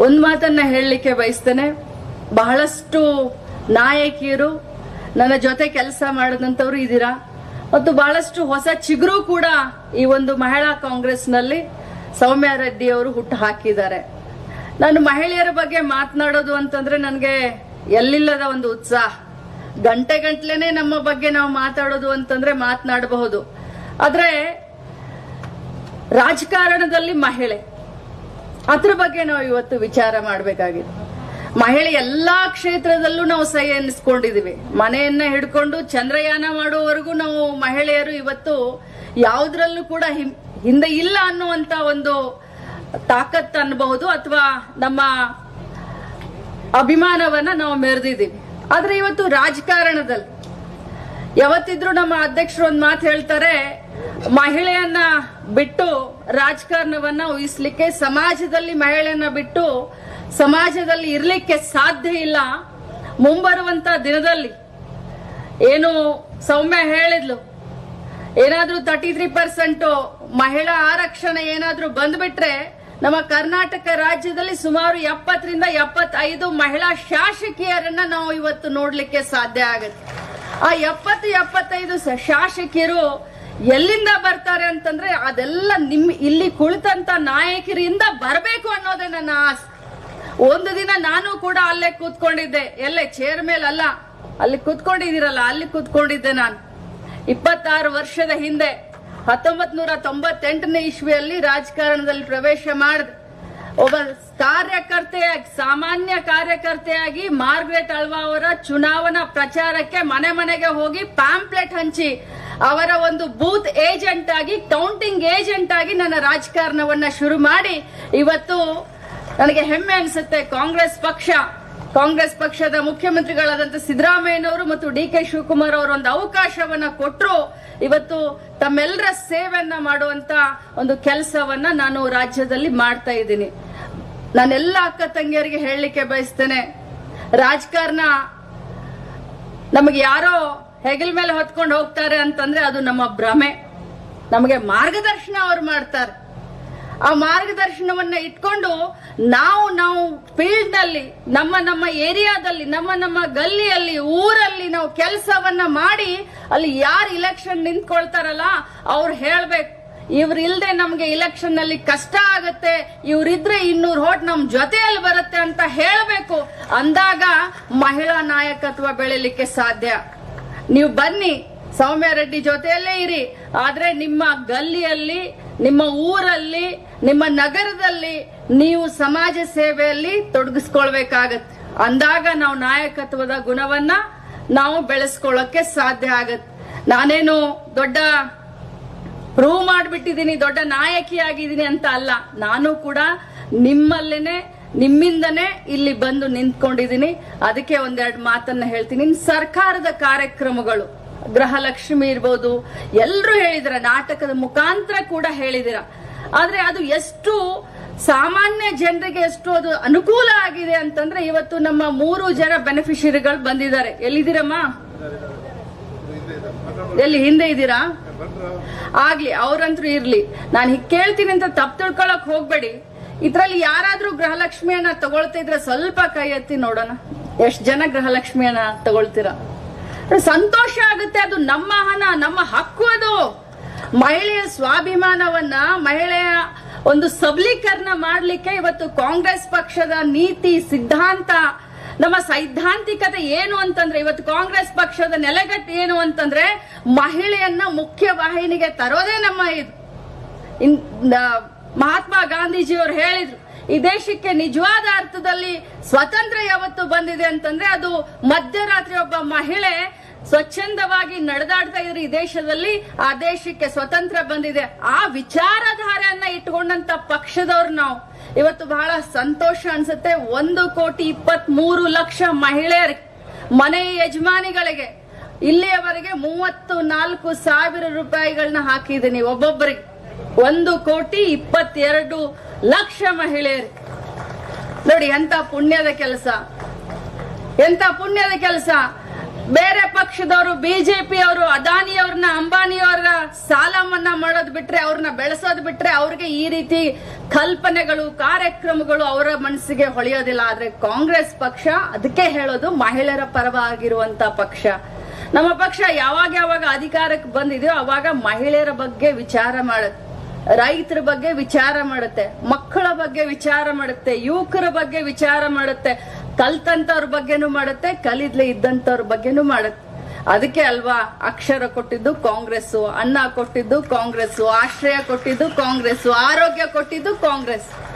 ಒಂದ್ ಮಾತನ್ನ ಹೇಳಲಿಕ್ಕೆ ಬಯಸ್ತೇನೆ. ಬಹಳಷ್ಟು ನಾಯಕಿಯರು ನನ್ನ ಜೊತೆ ಕೆಲಸ ಮಾಡದಂತವ್ರು ಇದ್ದೀರಾ? ಮತ್ತು ಬಹಳಷ್ಟು ಹೊಸ ಚಿಗುರು ಕೂಡ ಈ ಒಂದು ಮಹಿಳಾ ಕಾಂಗ್ರೆಸ್ನಲ್ಲಿ ಸೌಮ್ಯ ರೆಡ್ಡಿ ಅವರು ಹುಟ್ಟು ಹಾಕಿದ್ದಾರೆ. ನಾನು ಮಹಿಳೆಯರ ಬಗ್ಗೆ ಮಾತನಾಡೋದು ಅಂತಂದ್ರೆ ನನಗೆ ಎಲ್ಲಿಲ್ಲದ ಒಂದು ಉತ್ಸಾಹ. ಗಂಟೆ ಗಂಟ್ಲೆನೆ ನಮ್ಮ ಬಗ್ಗೆ ನಾವು ಮಾತಾಡೋದು ಅಂತಂದ್ರೆ ಮಾತನಾಡಬಹುದು. ಆದ್ರೆ ರಾಜಕಾರಣದಲ್ಲಿ ಮಹಿಳೆ ಅದ್ರ ಬಗ್ಗೆ ನಾವು ಇವತ್ತು ವಿಚಾರ ಮಾಡಬೇಕಾಗಿದೆ. ಮಹಿಳೆ ಎಲ್ಲಾ ಕ್ಷೇತ್ರದಲ್ಲೂ ನಾವು ಸಹಿ ಎನ್ನಿಸ್ಕೊಂಡಿದೀವಿ ಮನೆಯನ್ನ ಹಿಡ್ಕೊಂಡು ಚಂದ್ರಯಾನ ಮಾಡುವವರೆಗೂ ನಾವು ಮಹಿಳೆಯರು ಇವತ್ತು ಯಾವುದ್ರಲ್ಲೂ ಕೂಡ ಹಿಂದೆ ಇಲ್ಲ ಅನ್ನುವಂತ ಒಂದು ತಾಕತ್ ಅನ್ಬಹುದು ಅಥವಾ ನಮ್ಮ ಅಭಿಮಾನವನ್ನ ನಾವು ಮೆರೆದಿದ್ದೀವಿ. ಆದ್ರೆ ಇವತ್ತು ರಾಜಕಾರಣದಲ್ಲಿ ಯಾವತ್ತಿದ್ರು ನಮ್ಮ ಅಧ್ಯಕ್ಷರು ಒಂದ್ ಮಾತು ಹೇಳ್ತಾರೆ ಮಹಿಳೆಯನ್ನ ಬಿಟ್ಟು ರಾಜಕಾರಣವನ್ನ ಊಹಿಸ್ಲಿಕ್ಕೆ ಸಮಾಜದಲ್ಲಿ ಮಹಿಳೆಯನ್ನ ಬಿಟ್ಟು ಸಮಾಜದಲ್ಲಿ ಇರಲಿಕ್ಕೆ ಸಾಧ್ಯ ಇಲ್ಲ. ಮುಂಬರುವಂತ ದಿನದಲ್ಲಿ ಏನು ಸೌಮ್ಯ ಹೇಳಿದ್ಲು. ಏನಾದ್ರೂ ತರ್ಟಿ ತ್ರೀ ಪರ್ಸೆಂಟ್ ಮಹಿಳಾ ಆರಕ್ಷಣೆ ಏನಾದ್ರೂ ಬಂದ್ಬಿಟ್ರೆ ನಮ್ಮ ಕರ್ನಾಟಕ ರಾಜ್ಯದಲ್ಲಿ ಸುಮಾರು ಎಪ್ಪತ್ತರಿಂದ ಎಪ್ಪತ್ತೈದು ಮಹಿಳಾ ಶಾಸಕಿಯರನ್ನ ನಾವು ಇವತ್ತು ನೋಡ್ಲಿಕ್ಕೆ ಸಾಧ್ಯ ಆಗುತ್ತೆ. ಆ ಎಪ್ಪತ್ತು, ಎಪ್ಪತ್ತೈದು ಶಾಸಕಿಯರು ಎಲ್ಲಿಂದ ಬರ್ತಾರೆ ಅಂತಂದ್ರೆ ಅದೆಲ್ಲ ನಿಮ್ ಇಲ್ಲಿ ಕುಳಿತಂತ ನಾಯಕರಿಂದ ಬರಬೇಕು ಅನ್ನೋದೇ ನನ್ನ ಆಸೆ. ಒಂದು ದಿನ ನಾನು ಕೂಡ ಅಲ್ಲೇ ಕೂತ್ಕೊಂಡಿದ್ದೆ. ಎಲ್ಲೇ ಚೇರ್ ಮೇಲೆ ಅಲ್ಲ ಅಲ್ಲಿ ಕೂತ್ಕೊಂಡಿದ್ದೀರಲ್ಲ, ಅಲ್ಲಿ ಕೂತ್ಕೊಂಡಿದ್ದೆ ನಾನು. ಇಪ್ಪತ್ತಾರು ವರ್ಷದ ಹಿಂದೆ ಹತ್ತೊಂಬತ್ ನೂರ ತೊಂಬತ್ತೆಂಟನೇ ಇಸ್ವಿಯಲ್ಲಿ ರಾಜಕಾರಣದಲ್ಲಿ ಪ್ರವೇಶ ಮಾಡಿದೆ. ಒಬ್ಬ ಕಾರ್ಯಕರ್ತೆಯಾಗಿ ಸಾಮಾನ್ಯ ಕಾರ್ಯಕರ್ತೆಯಾಗಿ ಮಾರ್ಗ್ರೆಟ್ ಅಳ್ವಾ ಅವರ ಚುನಾವಣಾ ಪ್ರಚಾರಕ್ಕೆ ಮನೆ ಮನೆಗೆ ಹೋಗಿ ಪ್ಯಾಂಪ್ಲೆಟ್ ಹಂಚಿ ಅವರ ಒಂದು ಬೂತ್ ಏಜೆಂಟ್ ಆಗಿ ಕೌಂಟಿಂಗ್ ಏಜೆಂಟ್ ಆಗಿ ನನ್ನ ರಾಜಕಾರಣವನ್ನ ಶುರು ಮಾಡಿ, ಇವತ್ತು ನನಗೆ ಹೆಮ್ಮೆ ಅನಿಸುತ್ತೆ ಕಾಂಗ್ರೆಸ್ ಪಕ್ಷ. ಕಾಂಗ್ರೆಸ್ ಪಕ್ಷದ ಮುಖ್ಯಮಂತ್ರಿಗಳಾದಂತ ಸಿದ್ದರಾಮಯ್ಯನವರು ಮತ್ತು ಡಿ ಕೆ ಶಿವಕುಮಾರ್ ಅವರು ಒಂದು ಅವಕಾಶವನ್ನ ಕೊಟ್ಟರು ಇವತ್ತು ತಮ್ಮೆಲ್ಲರ ಸೇವೆಯನ್ನ ಮಾಡುವಂತ ಒಂದು ಕೆಲಸವನ್ನ ನಾನು ರಾಜ್ಯದಲ್ಲಿ ಮಾಡ್ತಾ ಇದ್ದೀನಿ. ನಾನೆಲ್ಲ ಅಕ್ಕ ತಂಗಿಯರಿಗೆ ಹೇಳಲಿಕ್ಕೆ ಬಯಸ್ತೇನೆ. ರಾಜಕಾರಣ ನಮಗೆ ಯಾರೋ ಹೆಗಲ್ ಮೇಲೆ ಹೊತ್ಕೊಂಡು ಹೋಗ್ತಾರೆ ಅಂತಂದ್ರೆ ಅದು ನಮ್ಮ ಭ್ರಮೆ. ನಮಗೆ ಮಾರ್ಗದರ್ಶನ ಅವ್ರು ಮಾಡ್ತಾರೆ. ಆ ಮಾರ್ಗದರ್ಶನವನ್ನ ಇಟ್ಕೊಂಡು ನಾವು ನಾವು ಫೀಲ್ಡ್ನಲ್ಲಿ ನಮ್ಮ ನಮ್ಮ ಏರಿಯಾದಲ್ಲಿ, ನಮ್ಮ ನಮ್ಮ ಗಲ್ಲಿಯಲ್ಲಿ, ಊರಲ್ಲಿ ನಾವು ಕೆಲಸವನ್ನ ಮಾಡಿ ಅಲ್ಲಿ ಯಾರು ಇಲೆಕ್ಷನ್ ನಿಂತ್ಕೊಳ್ತಾರಲ್ಲ ಅವ್ರು ಹೇಳ್ಬೇಕು. ಇವ್ರು ಇಲ್ದೆ ನಮ್ಗೆ ಇಲೆಕ್ಷನ್ನಲ್ಲಿ ಕಷ್ಟ ಆಗತ್ತೆ ಇವ್ರಿದ್ರೆ ಇನ್ನೂರು ಹೋಟ್ ನಮ್ ಜೊತೆಯಲ್ಲಿ ಬರುತ್ತೆ ಅಂತ ಹೇಳಬೇಕು. ಅಂದಾಗ ಮಹಿಳಾ ನಾಯಕತ್ವ ಬೆಳಿಲಿಕ್ಕೆ ಸಾಧ್ಯ. ನೀವು ಬನ್ನಿ, ಸೌಮ್ಯ ರೆಡ್ಡಿ ಜೊತೆಯಲ್ಲೇ ಇರಿ. ಆದ್ರೆ ನಿಮ್ಮ ಗಲ್ಲಿಯಲ್ಲಿ, ನಿಮ್ಮ ಊರಲ್ಲಿ, ನಿಮ್ಮ ನಗರದಲ್ಲಿ ನೀವು ಸಮಾಜ ಸೇವೆಯಲ್ಲಿ ತೊಡಗಿಸ್ಕೊಳ್ಬೇಕಾಗತ್ತೆ. ಅಂದಾಗ ನಾವು ನಾಯಕತ್ವದ ಗುಣವನ್ನ ನಾವು ಬೆಳೆಸ್ಕೊಳ್ಳಕ್ಕೆ ಸಾಧ್ಯ ಆಗತ್ತೆ. ನಾನೇನು ದೊಡ್ಡ ಪ್ರೂವ್ ಮಾಡಿಬಿಟ್ಟಿದ್ದೀನಿ ದೊಡ್ಡ ನಾಯಕಿ ಆಗಿದ್ದೀನಿ ಅಂತ ಅಲ್ಲ. ನಾನು ಕೂಡ ನಿಮ್ಮಲ್ಲೇನೆ ನಿಮ್ಮಿಂದನೇ ಇಲ್ಲಿ ಬಂದು ನಿಂತ್ಕೊಂಡಿದ್ದೀನಿ. ಅದಕ್ಕೆ ಒಂದೆರಡು ಮಾತನ್ನ ಹೇಳ್ತೀನಿ. ಸರ್ಕಾರದ ಕಾರ್ಯಕ್ರಮಗಳು, ಗೃಹಲಕ್ಷ್ಮಿ ಇರ್ಬೋದು ಎಲ್ಲರೂ ಹೇಳಿದಿರ, ನಾಟಕದ ಮುಖಾಂತರ ಕೂಡ ಹೇಳಿದಿರ. ಆದ್ರೆ ಅದು ಎಷ್ಟು ಸಾಮಾನ್ಯ ಜನರಿಗೆ ಎಷ್ಟು ಅದು ಅನುಕೂಲ ಆಗಿದೆ ಅಂತಂದ್ರೆ ಇವತ್ತು ನಮ್ಮ ಮೂರು ಜನ ಬೆನಿಫಿಷರಿಗಳು ಬಂದಿದ್ದಾರೆ. ಎಲ್ಲಿದ್ದೀರಮ್ಮ? ಎಲ್ಲಿ, ಹಿಂದೆ ಇದ್ದೀರಾ? ಆಗ್ಲಿ ಅವರಂತೂ ಇರ್ಲಿ. ನಾನು ಹೀಗ್ ಕೇಳ್ತೀನಿ ಅಂತ ತಪ್ಪು ತಿಳ್ಕೊಳಕ್ ಹೋಗ್ಬೇಡಿ. ಇದ್ರಲ್ಲಿ ಯಾರಾದ್ರೂ ಗೃಹಲಕ್ಷ್ಮಿಯನ್ನ ತಗೊಳ್ತಾ ಇದ್ರೆ ಸ್ವಲ್ಪ ಕೈ ಎತ್ತಿ ನೋಡೋಣ. ಎಷ್ಟ್ ಜನ ಗೃಹಲಕ್ಷ್ಮಿಯನ್ನ ತಗೊಳ್ತೀರ? ಸಂತೋಷ ಆಗುತ್ತೆ ಅದು ನಮ್ಮ ಹಣ, ನಮ್ಮ ಹಕ್ಕು ಅದು. ಮಹಿಳೆಯ ಸ್ವಾಭಿಮಾನವನ್ನ, ಮಹಿಳೆಯ ಒಂದು ಸಬಲೀಕರಣ ಮಾಡ್ಲಿಕ್ಕೆ ಇವತ್ತು ಕಾಂಗ್ರೆಸ್ ಪಕ್ಷದ ನೀತಿ, ಸಿದ್ಧಾಂತ, ನಮ್ಮ ಸೈದ್ಧಾಂತಿಕತೆ ಏನು ಅಂತಂದ್ರೆ, ಇವತ್ತು ಕಾಂಗ್ರೆಸ್ ಪಕ್ಷದ ನೆಲೆಗಟ್ಟು ಏನು ಅಂತಂದ್ರೆ ಮಹಿಳೆಯನ್ನ ಮುಖ್ಯ ವಾಹಿನಿಗೆ ತರೋದೇ ನಮ್ಮ ಇದು. ಮಹಾತ್ಮ ಗಾಂಧೀಜಿಯವರು ಹೇಳಿದ್ರು, ಈ ದೇಶಕ್ಕೆ ನಿಜವಾದ ಅರ್ಥದಲ್ಲಿ ಸ್ವತಂತ್ರ ಯಾವತ್ತು ಬಂದಿದೆ ಅಂತಂದ್ರೆ ಅದು ಮಧ್ಯರಾತ್ರಿ ಒಬ್ಬ ಮಹಿಳೆ ಸ್ವಚ್ಛಂದವಾಗಿ ನಡೆದಾಡ್ತಾ ಇದ್ರೆ ಈ ದೇಶದಲ್ಲಿ, ಆ ದೇಶಕ್ಕೆ ಸ್ವತಂತ್ರ ಬಂದಿದೆ. ಆ ವಿಚಾರಧಾರೆಯನ್ನ ಇಟ್ಕೊಂಡಂತ ಪಕ್ಷದವ್ರು ನಾವು. ಇವತ್ತು ಬಹಳ ಸಂತೋಷ ಅನ್ಸುತ್ತೆ, ಒಂದು ಕೋಟಿ ಇಪ್ಪತ್ತ್ ಮೂರು ಲಕ್ಷ ಮಹಿಳೆಯರಿಗೆ, ಮನೆ ಯಜಮಾನಿಗಳಿಗೆ, ಇಲ್ಲಿಯವರೆಗೆ ಮೂವತ್ತು ನಾಲ್ಕು ಸಾವಿರ ರೂಪಾಯಿಗಳನ್ನ ಹಾಕಿದ್ದೀನಿ ಒಬ್ಬೊಬ್ಬರಿಗೆ. ಒಂದು ಕೋಟಿ ಇಪ್ಪತ್ತೆರಡು ಲಕ್ಷ ಮಹಿಳೆಯರು. ನೋಡಿ ಎಂತ ಪುಣ್ಯದ ಕೆಲಸ. ಎಂತ ಪುಣ್ಯದ ಕೆಲಸ. ಬೇರೆ ಪಕ್ಷದವರು ಬಿಜೆಪಿ ಅವರು ಅದಾನಿ ಅವ್ರನ್ನ ಅಂಬಾನಿ ಅವರ ಸಾಲ ಮನ್ನಾ ಮಾಡೋದ್ ಬಿಟ್ರೆ, ಅವ್ರನ್ನ ಬೆಳೆಸೋದ್ ಬಿಟ್ರೆ, ಅವ್ರಿಗೆ ಈ ರೀತಿ ಕಲ್ಪನೆಗಳು, ಕಾರ್ಯಕ್ರಮಗಳು ಅವರ ಮನಸ್ಸಿಗೆ ಹೊಳೆಯೋದಿಲ್ಲ. ಆದ್ರೆ ಕಾಂಗ್ರೆಸ್ ಪಕ್ಷ ಅದಕ್ಕೆ ಹೇಳೋದು ಮಹಿಳೆಯರ ಪರವಾಗಿರುವಂತ ಪಕ್ಷ. ನಮ್ಮ ಪಕ್ಷ ಯಾವಾಗ ಯಾವಾಗ ಅಧಿಕಾರಕ್ಕೆ ಬಂದಿದೆಯೋ ಅವಾಗ ಮಹಿಳೆಯರ ಬಗ್ಗೆ ವಿಚಾರ ಮಾಡುತ್ತೆ. ರೈತರ ಬಗ್ಗೆ ವಿಚಾರ ಮಾಡುತ್ತೆ, ಮಕ್ಕಳ ಬಗ್ಗೆ ವಿಚಾರ ಮಾಡುತ್ತೆ, ಯುವಕರ ಬಗ್ಗೆ ವಿಚಾರ ಮಾಡುತ್ತೆ, ಕಲ್ತಂತವ್ರ ಬಗ್ಗೆನೂ ಮಾಡುತ್ತೆ ಕಲಿದ್ಲೆ ಇದ್ದಂತವ್ರ ಬಗ್ಗೆನೂ ಮಾಡುತ್ತೆ. ಅದಕ್ಕೆ ಅಲ್ವಾ ಅಕ್ಷರ ಕೊಟ್ಟಿದ್ದು ಕಾಂಗ್ರೆಸ್ ಅನ್ನ ಕೊಟ್ಟಿದ್ದು ಕಾಂಗ್ರೆಸ್ ಆಶ್ರಯ ಕೊಟ್ಟಿದ್ದು ಕಾಂಗ್ರೆಸ್ ಆರೋಗ್ಯ ಕೊಟ್ಟಿದ್ದು ಕಾಂಗ್ರೆಸ್